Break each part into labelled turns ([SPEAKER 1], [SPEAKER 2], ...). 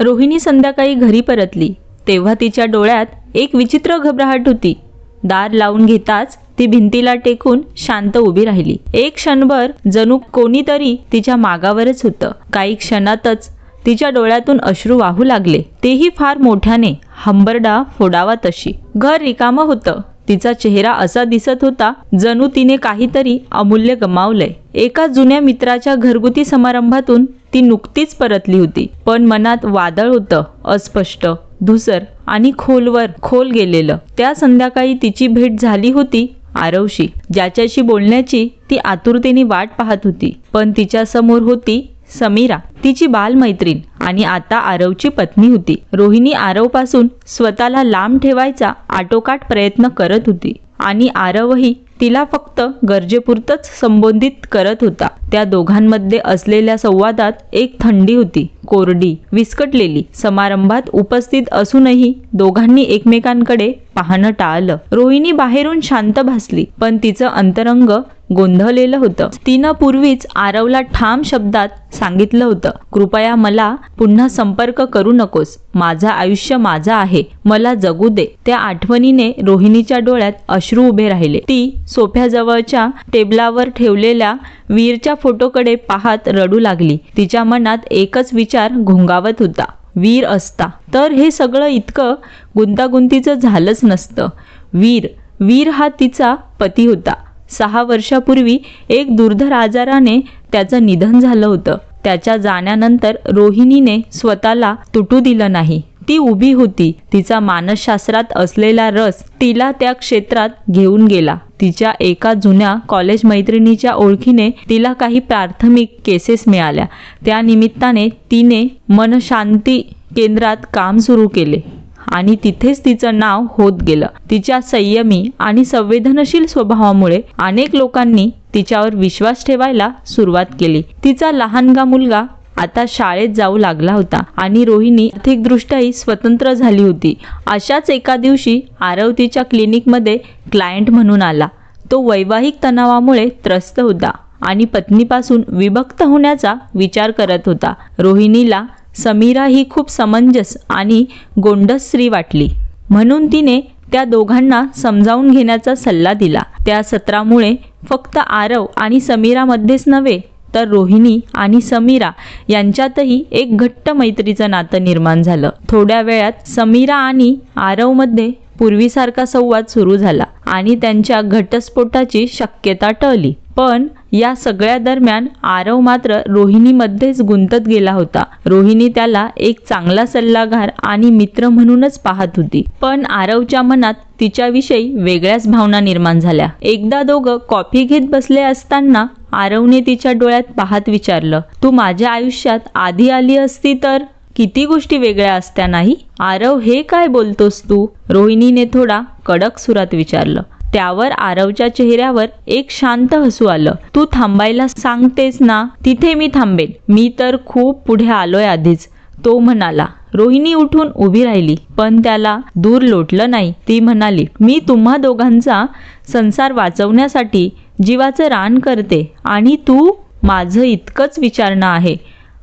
[SPEAKER 1] रोहिणी संध्याकाळी घरी परतली. तेव्हा तिच्या डोळ्यात एक विचित्र घबराहट होती. दार लावून घेताच ती भिंतीला टेकून शांत उभी राहिली. एक क्षणभर जणू कोणीतरी तिच्या मागावरच होतं. काही क्षणातच तिच्या डोळ्यातून अश्रू वाहू लागले. तेही फार मोठ्याने हंबरडा फोडावा तशी. घर रिकामं होतं. तिचा चेहरा असा दिसत होता जणू तिने काहीतरी अमूल्य गमावलंय. एका जुन्या मित्राच्या घरगुती समारंभातून ती नुकतीच परतली होती. पण मनात वादळ होतं अस्पष्ट धुसर आणि खोलवर खोल गेलेलं. त्या संध्याकाळी तिची भेट झाली होती आरवशी ज्याच्याशी बोलण्याची ती आतुरतेने वाट पाहत होती. पण तिच्या समोर होती समीरा तिची बालमैत्रीण आणि आता आरवची पत्नी होती. रोहिणी आरवपासून स्वतःला लांब ठेवायचा आटोकाट प्रयत्न करत होती आणि आरवही तिला फक्त गरजेपुरतच संबोधित करत होता. त्या दोघांमध्ये असलेल्या संवादात एक थंडी होती. कोरडी विस्कटलेली समारंभात उपस्थित असूनही दोघांनी एकमेकांकडे पाहणं टाळलं. रोहिणी बाहेरून शांत भासली पण तिचं अंतरंग गोंधळलेलं होतं. तिनं पूर्वीच आरवला ठाम शब्दात सांगितलं होतं कृपया मला पुन्हा संपर्क करू नकोस. माझं आयुष्य माझं आहे. मला जगू दे. त्या आठवणीने रोहिणीच्या डोळ्यात अश्रू उभे राहिले. ती सोफ्याजवळच्या टेबलावर ठेवलेल्या वीरच्या फोटोकडे पाहत रडू लागली. तिच्या मनात एकच विचार घोंगावत होता वीर असता. तर हे सगळं इतकं गुंतागुंतीचं झालंच नसतं. वीर वीर हा तिचा पती होता. सहा वर्षापूर्वी एक दुर्धर आजाराने त्याचं निधन झालं होतं. त्याच्या जाण्यानंतर रोहिणीने स्वतःला तुटू दिलं नाही. ती उभी होती. तिचा मानसशास्त्रात असलेला रस तिला त्या क्षेत्रात घेऊन गेला. तिच्या एका जुन्या कॉलेज मैत्रिणीच्या ओळखीने तिला काही प्राथमिक केसेस मिळाल्या. त्या निमित्ताने तिने मनशांती केंद्रात काम सुरू केले. आणि तिथेच तिचं नाव होत गेलं. तिच्या संयमी आणि संवेदनशील स्वभावामुळे अनेक लोकांनी तिच्यावर विश्वास ठेवायला सुरुवात केली. तिचा लहानगा मुलगा आता शाळेत जाऊ लागला होता आणि रोहिणी आर्थिकदृष्ट्याही स्वतंत्र झाली होती. अशाच एका दिवशी आरव तिच्या क्लिनिकमध्ये क्लायंट म्हणून आला. तो वैवाहिक तणावामुळे त्रस्त होता आणि पत्नीपासून विभक्त होण्याचा विचार करत होता. रोहिणीला समीरा ही खूप समंजस आणि गोंडस स्त्री वाटली. म्हणून तिने त्या दोघांना समजावून घेण्याचा सल्ला दिला. त्या सत्रामुळे फक्त आरव आणि समीरामध्येच नव्हे तर रोहिणी आणि समीरा यांच्यातही एक घट्ट मैत्रीचं नातं निर्माण झालं. थोड्या वेळात समीरा आणि आरवमध्ये पूर्वीसारखा संवाद सुरू झाला आणि त्यांच्या घटस्फोटाची शक्यता टळली. पण या सगळ्या दरम्यान आरव मात्र रोहिणीमध्येच गुंतत गेला होता. रोहिणी त्याला एक चांगला सल्लागार आणि मित्र म्हणूनच पाहत होती. पण आरवच्या मनात तिच्याविषयी वेगळ्याच भावना निर्माण झाल्या. एकदा दोघं कॉफी घेत बसले असताना आरवने तिच्या डोळ्यात पाहत विचारलं तू माझ्या आयुष्यात आधी आली असती तर किती गोष्टी वेगळ्या असत्या नाही आरव हे काय बोलतोस तू? रोहिणीने थोडा कडक सुरात विचारलं. त्यावर आरवच्या चेहऱ्यावर एक शांत हसू आलं. तू थांबायला सांगतेस ना तिथे मी थांबेन. मी तर खूप पुढे आलोय आधीच तो म्हणाला. रोहिणी उठून उभी राहिली पण त्याला दूर लोटलं नाही. ती म्हणाली मी तुम्हा दोघांचा संसार वाचवण्यासाठी जीवाचं रान करते आणि तू माझं इतकंच विचारणं आहे.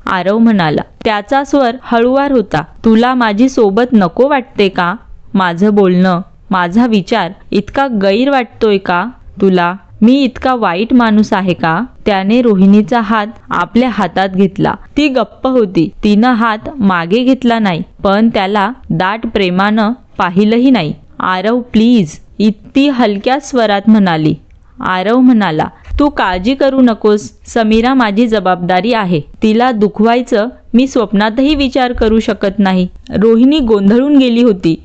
[SPEAKER 1] आरव म्हणाला त्याचा स्वर हळुवार होता. तुला माझी सोबत नको वाटते का? माझं बोलणं माझा विचार इतका गैर वाटतोय का तुला? मी इतका वाईट माणूस आहे का? त्याने रोहिणीचा हात आपल्या हातात घेतला. ती गप्प होती. तिनं हात मागे घेतला नाही पण त्याला दाट प्रेमानं पाहिलंही नाही. आरव प्लीज इतकी हलक्या स्वरात म्हणाली. आरव म्हणाला तू काळजी करू नकोस. समीरा माझी जबाबदारी आहे. तिला दुखवायचं मी स्वप्नातही विचार करू शकत नाही. रोहिणी गोंधळून गेली होती.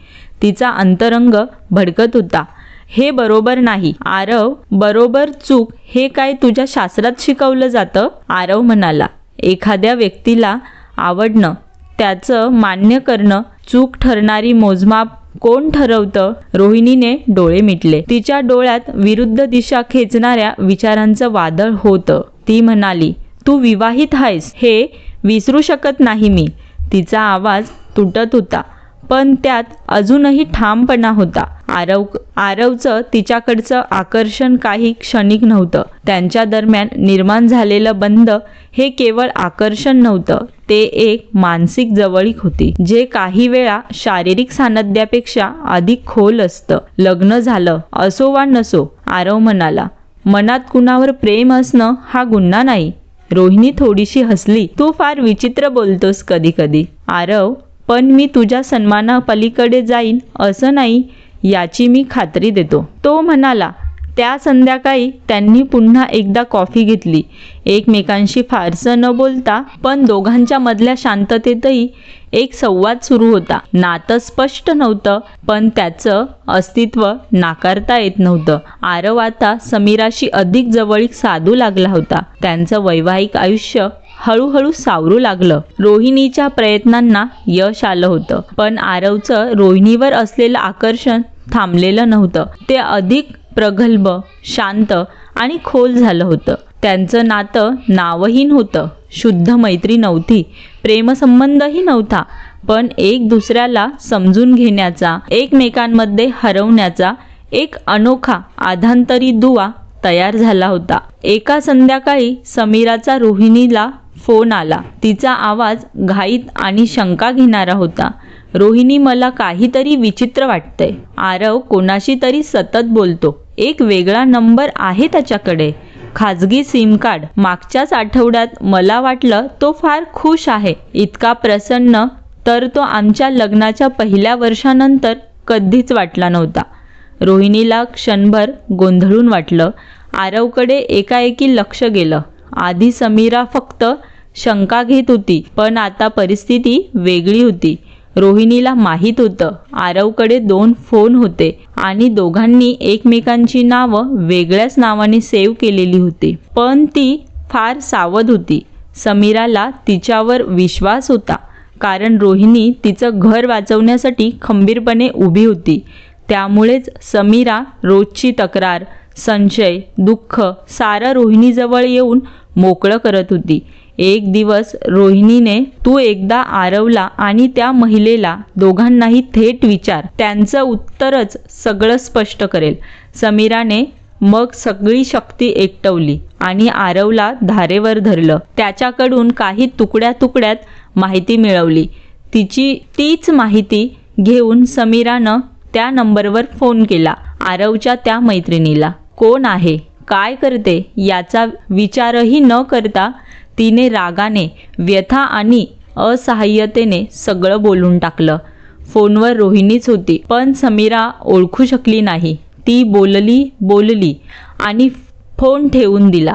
[SPEAKER 1] तिचा अंतरंग भडकत होता. हे बरोबर नाही. आरव बरोबर चूक हे काय तुझ्या शास्त्रात शिकवलं जातं? आरव म्हणाला. एखाद्या व्यक्तीला आवडणं त्याचं मान्य करणं चूक ठरणारी मोजमाप कोण ठरवतं? रोहिणीने डोळे मिटले. तिच्या डोळ्यात विरुद्ध दिशा खेचणाऱ्या विचारांचं वादळ होतं. ती म्हणाली तू विवाहित आहेस. हे विसरू शकत नाही मी. तिचा आवाज तुटत होता. पण त्यात अजूनही ठामपणा होता. आरव आरवचं तिच्याकडचं आकर्षण काही क्षणिक नव्हतं. त्यांच्या दरम्यान निर्माण झालेलं बंध हे केवळ आकर्षण नव्हतं ते एक मानसिक जवळीक होती जे काही वेळा शारीरिक सान्निध्यापेक्षा अधिक खोल असतं. लग्न झालं असो वा नसो आरव म्हणाला मनात कुणावर प्रेम असणं हा गुन्हा नाही. रोहिणी थोडीशी हसली. तू फार विचित्र बोलतोस कधी कधी आरव पण मी तुझ्या सन्मानापलीकडे जाईन असं नाही याची मी खात्री देतो. तो म्हणाला त्या संध्याकाळी त्यांनी पुन्हा एकदा कॉफी घेतली. एकमेकांशी फारसं न बोलता पण दोघांच्या मधल्या शांततेतही एक संवाद सुरू होता. नातं स्पष्ट नव्हतं पण त्याचं अस्तित्व नाकारता येत नव्हतं. आरव आता समीराशी अधिक जवळीक साधू लागला होता. त्यांचं वैवाहिक आयुष्य हळूहळू सावरू लागलं. रोहिणीच्या प्रयत्नांना यश आलं होतं. पण आरवचं रोहिणीवर असलेलं आकर्षण थांबलेलं नव्हतं. ते अधिक प्रगल्भ शांत आणि खोल झालं होतं. त्यांचं नातं नावहीन होतं. शुद्ध मैत्री नव्हती. प्रेमसंबंधही नव्हता. पण एक दुसऱ्याला समजून घेण्याचा एकमेकांमध्ये हरवण्याचा एक अनोखा आधांतरी दुवा तयार झाला होता. एका संध्याकाळी समीराचा रोहिणीला फोन आला. तिचा आवाज घाईत आणि शंका घेणारा होता. रोहिणी मला काहीतरी विचित्र वाटतंय. आरव कोणाशी तरी सतत बोलतो. एक वेगळा नंबर आहे त्याच्याकडे. खाजगी सिम कार्ड मागच्याच आठवड्यात मला वाटलं तो फार खुश आहे. इतका प्रसन्न तर तो आमच्या लग्नाच्या पहिल्या वर्षानंतर कधीच वाटला नव्हता. रोहिणीला क्षणभर गोंधळून वाटलं. आरवकडे एकाएकी लक्ष गेलं. आधी समीरा फक्त शंका घेत होती. पण आता परिस्थिती वेगळी होती. रोहिणीला माहीत होतं. आरवकडे दोन फोन होते आणि दोघांनी एकमेकांची नावं वेगळ्याच नावाने सेव्ह केलेली होती. पण ती फार सावध होती. समीराला तिच्यावर विश्वास होता. कारण रोहिणी तिचं घर वाचवण्यासाठी खंबीरपणे उभी होती. त्यामुळेच समीरा रोजची तक्रार संशय दुःख सारं रोहिणीजवळ येऊन मोकळं करत होती. एक दिवस रोहिणीने तू एकदा आरवला आणि त्या महिलेला दोघांनाही थेट विचार. त्यांचं उत्तरच सगळं स्पष्ट करेल. समीराने मग सगळी शक्ती एकटवली आणि आरवला धारेवर धरलं. त्याच्याकडून काही तुकड्या तुकड्यात माहिती मिळवली. तिची तीच माहिती घेऊन समीरानं त्या नंबरवर फोन केला आरवच्या त्या मैत्रिणीला. कोण आहे? काय करते? याचा विचारही न करता तिने रागाने व्यथा आणि असहाय्यतेने सगळं बोलून टाकलं. फोनवर रोहिणीच होती पण समीरा ओळखू शकली नाही. ती बोलली बोलली आणि फोन ठेवून दिला.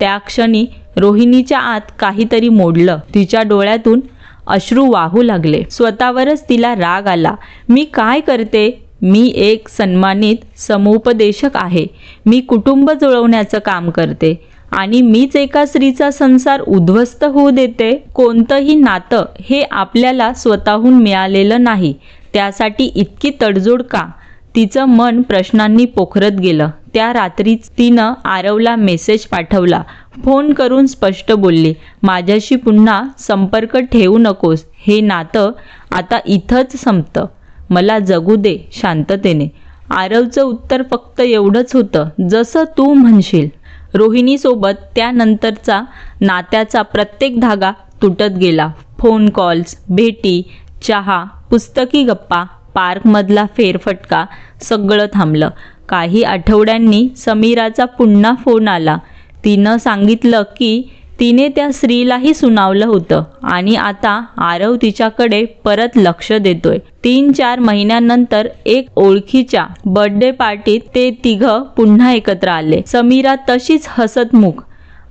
[SPEAKER 1] त्या क्षणी रोहिणीच्या आत काहीतरी मोडलं. तिच्या डोळ्यातून अश्रू वाहू लागले. स्वतःवरच तिला राग आला. मी काय करते? मी एक सन्मानित समुपदेशक आहे. मी कुटुंब जुळवण्याचं काम करते. आणि मीच एका स्त्रीचा संसार उद्ध्वस्त होऊ देते कोणतंही नातं हे आपल्याला स्वतःहून मिळालेलं नाही. त्यासाठी इतकी तडजोड का? तिचं मन प्रश्नांनी पोखरत गेलं. त्या रात्रीच तिनं आरवला मेसेज पाठवला. फोन करून स्पष्ट बोलली माझ्याशी पुन्हा संपर्क ठेवू नकोस. हे नातं आता इथंच संपतं. मला जगू दे शांततेने. आरवचं उत्तर फक्त एवढंच होतं जसं तू म्हणशील. रोहिणीसोबत त्यानंतरचा नात्याचा प्रत्येक धागा तुटत गेला. फोन कॉल्स भेटी चहा पुस्तकी गप्पा पार्कमधला फेरफटका सगळं थांबलं. काही आठवड्यांनी समीराचा पुन्हा फोन आला. तिनं सांगितलं की तिने त्या स्त्रीलाही सुनावलं होतं आणि आता आरव तिच्याकडे परत लक्ष देतोय. तीन चार महिन्यानंतर एक ओळखीच्या बर्थडे पार्टीत ते तिघं पुन्हा एकत्र आले. समीरा तशीच हसतमुख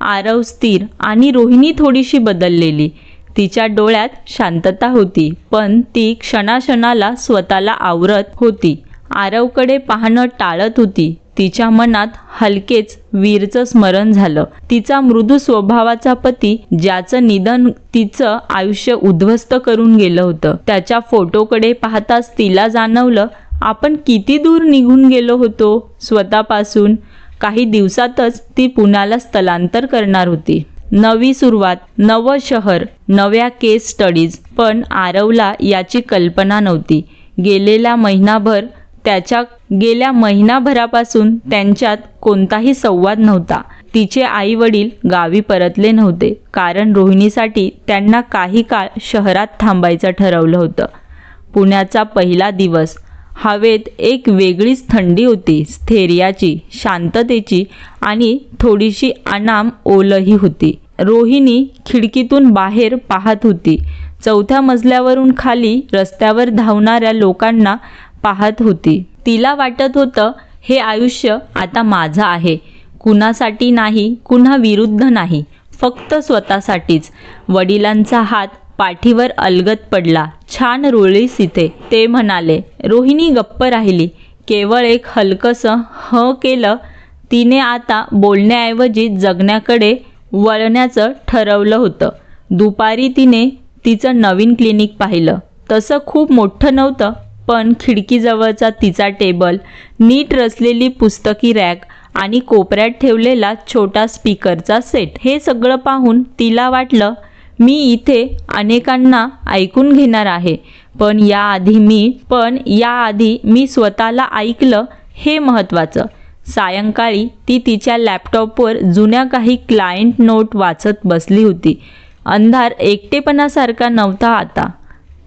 [SPEAKER 1] आरव स्थिर आणि रोहिणी थोडीशी बदललेली. तिच्या डोळ्यात शांतता होती पण ती क्षणाक्षणाला स्वतःला आवरत होती. आरवकडे पाहणं टाळत होती. तिच्या मनात हलकेच वीरचं स्मरण झालं. तिचा मृदू स्वभावाचा पती ज्याचं निधन तिचं आयुष्य उद्ध्वस्त करून गेलं होतं. त्याच्या फोटोकडे पाहताच तिला जाणवलं आपण किती दूर निघून गेलो होतो. स्वतःपासून काही दिवसातच ती पुण्याला स्थलांतर करणार होती. नवी सुरुवात नवं शहर नव्या केस स्टडीज पण आरवला याची कल्पना नव्हती. गेलेला महिनाभर त्याच्या गेल्या महिनाभरापासून त्यांच्यात कोणताही संवाद नव्हता. तिचे आई वडील गावी परतले नव्हते. कारण रोहिणीसाठी त्यांना काही काळ शहरात थांबायचं ठरवलं होतं. पुण्याचा पहिला दिवस. हवेत एक वेगळीच थंडी होती. स्थैर्याची शांततेची आणि थोडीशी अनाम ओलही होती. रोहिणी खिडकीतून बाहेर पाहत होती. चौथ्या मजल्यावरून खाली रस्त्यावर धावणाऱ्या लोकांना पाहत होती. तिला वाटत होतं हे आयुष्य आता माझं आहे. कुणासाठी नाही कुणा विरुद्ध नाही. फक्त स्वतःसाठीच. वडिलांचा हात पाठीवर अलगत पडला. छान रुळलीस इथे ते म्हणाले रोहिणी गप्प राहिली. केवळ एक हलकंसं ह केलं तिने आता बोलण्याऐवजी जगण्याकडे वळण्याचं ठरवलं होतं. दुपारी तिने तिचं नवीन क्लिनिक पाहिलं. तसं खूप मोठं नव्हतं पण खिडकीजवळचा तिचा टेबल नीट रचलेली पुस्तकी रॅक आणि कोपऱ्यात ठेवलेला छोटा स्पीकरचा सेट. हे सगळं पाहून तिला वाटलं मी इथे अनेकांना ऐकून घेणार आहे पण याआधी मी पण याआधी मी स्वतःला ऐकलं हे महत्त्वाचं. सायंकाळी ती तिच्या लॅपटॉपवर जुन्या काही क्लायंट नोट वाचत बसली होती. अंधार एकटेपणासारखा नव्हता आता.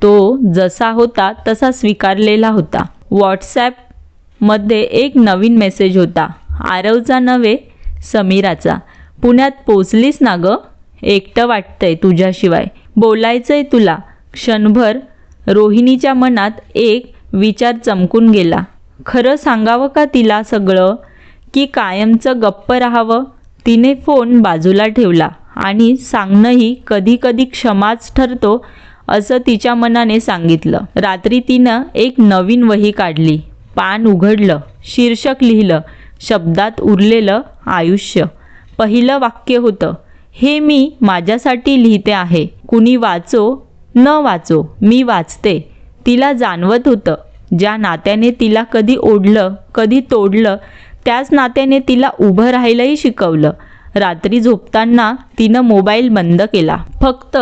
[SPEAKER 1] तो जसा होता तसा स्वीकारलेला होता. व्हॉट्सॲपमध्ये एक नवीन मेसेज होता. आरवचा नव्हे समीराचा. पुण्यात पोचलीस ना गं? एकटं वाटतंय तुझ्याशिवाय. बोलायचंय तुला. क्षणभर रोहिणीच्या मनात एक विचार चमकून गेला. खरं सांगावं का तिला सगळं? की कायमचं गप्प राहावं? तिने फोन बाजूला ठेवला आणि सांगणंही कधी कधी क्षमाच ठरतो असं तिच्या मनाने सांगितलं. रात्री तिनं एक नवीन वही काढली. पान उघडलं शीर्षक लिहिलं शब्दात उरलेलं आयुष्य. पहिलं वाक्य होतं हे मी माझ्यासाठी लिहिते आहे. कुणी वाचो न वाचो मी वाचते. तिला जाणवत होतं ज्या नात्याने तिला कधी ओढलं कधी तोडलं त्याच नात्याने तिला उभं राहायलाही शिकवलं. रात्री झोपताना तिनं मोबाईल बंद केला. फक्त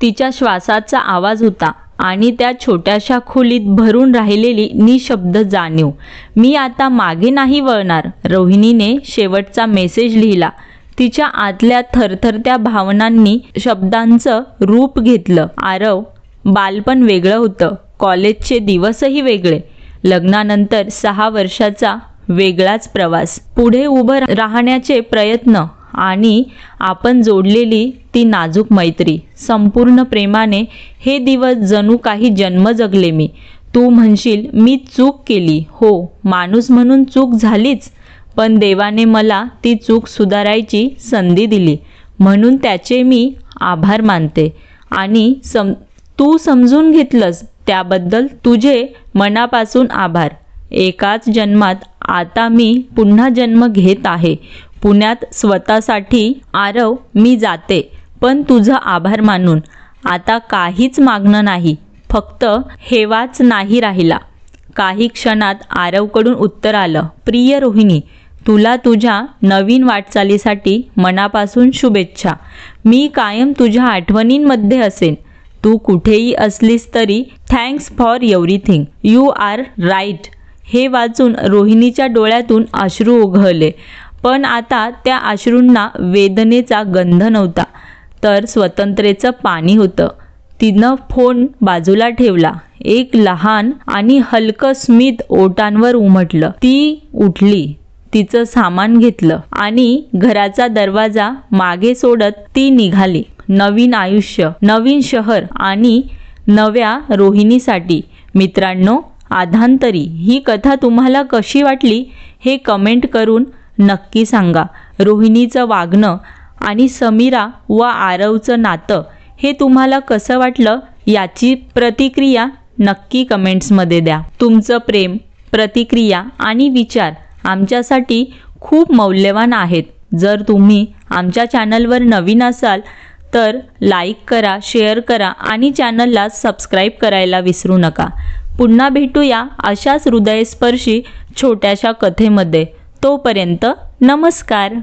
[SPEAKER 1] तिच्या श्वासाचा आवाज होता आणि त्या छोट्याशा खोलीत भरून राहिलेली निशब्द जाणीव. मी आता मागे नाही वळणार रोहिणीने शेवटचा मेसेज लिहिला. तिच्या आतल्या थरथरत्या भावनांनी शब्दांचं रूप घेतलं. आरव बालपण वेगळं होतं. कॉलेजचे दिवसही वेगळे. लग्नानंतर सहा वर्षाचा वेगळाच प्रवास. पुढे उभं राहण्याचे प्रयत्न आणि आपण जोडलेली ती नाजूक मैत्री. संपूर्ण प्रेमाने हे दिवस जणू काही जन्म जगले मी. तू म्हणशील मी चूक केली. हो माणूस म्हणून चूक झालीच. पण देवाने मला ती चूक सुधारायची संधी दिली. म्हणून त्याचे मी आभार मानते. आणि सम तू समजून घेतलंस त्याबद्दल तुझे मनापासून आभार. एकाच जन्मात आता मी पुन्हा जन्म घेत आहे. पुण्यात स्वतःसाठी आरव मी जाते पण तुझं आभार मानून. आता काहीच मागणं नाही फक्त हेवाच नाही राहिला. काही क्षणात आरवकडून उत्तर आलं प्रिय रोहिणी तुला तुझ्या नवीन वाटचालीसाठी मनापासून शुभेच्छा. मी कायम तुझ्या आठवणींमध्ये असेन. तू कुठेही असलीस तरी thanks for everything you are right हे वाचून रोहिणीच्या डोळ्यातून अश्रू उघळले पण आता त्या अश्रूंना वेदनेचा गंध नव्हता तर स्वतंत्रेचं पाणी होतं. तिनं फोन बाजूला ठेवला. एक लहान आणि हलकं स्मित ओटांवर उमटलं. ती उठली तिचं सामान घेतलं आणि घराचा दरवाजा मागे सोडत ती निघाली. नवीन आयुष्य नवीन शहर आणि नव्या रोहिणीसाठी. मित्रांनो आधांतरी ही कथा तुम्हाला कशी वाटली हे कमेंट करून नक्की सांगा. रोहिणीचं वागणं आणि समीरा व आरवचं नातं हे तुम्हाला कसं वाटलं याची प्रतिक्रिया नक्की कमेंट्समध्ये द्या. तुमचं प्रेम प्रतिक्रिया आणि विचार आमच्यासाठी खूप मौल्यवान आहेत. जर तुम्ही आमच्या चॅनलवर नवीन असाल तर लाईक करा शेअर करा आणि चॅनलला सबस्क्राईब करायला विसरू नका. पुन्हा भेटूया अशाच हृदयस्पर्शी छोट्याशा कथेमध्ये. तोपर्यंत नमस्कार.